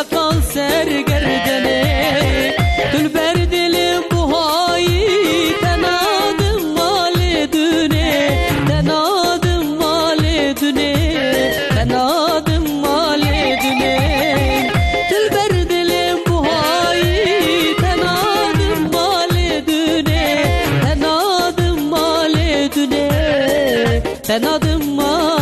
çakal sergerdeni Dülber dilim bu hayi Denadım male düne Denadım male düne Denadım male düne Dülber dilim bu hayi Denadım male düne Denadım male düne Denadım male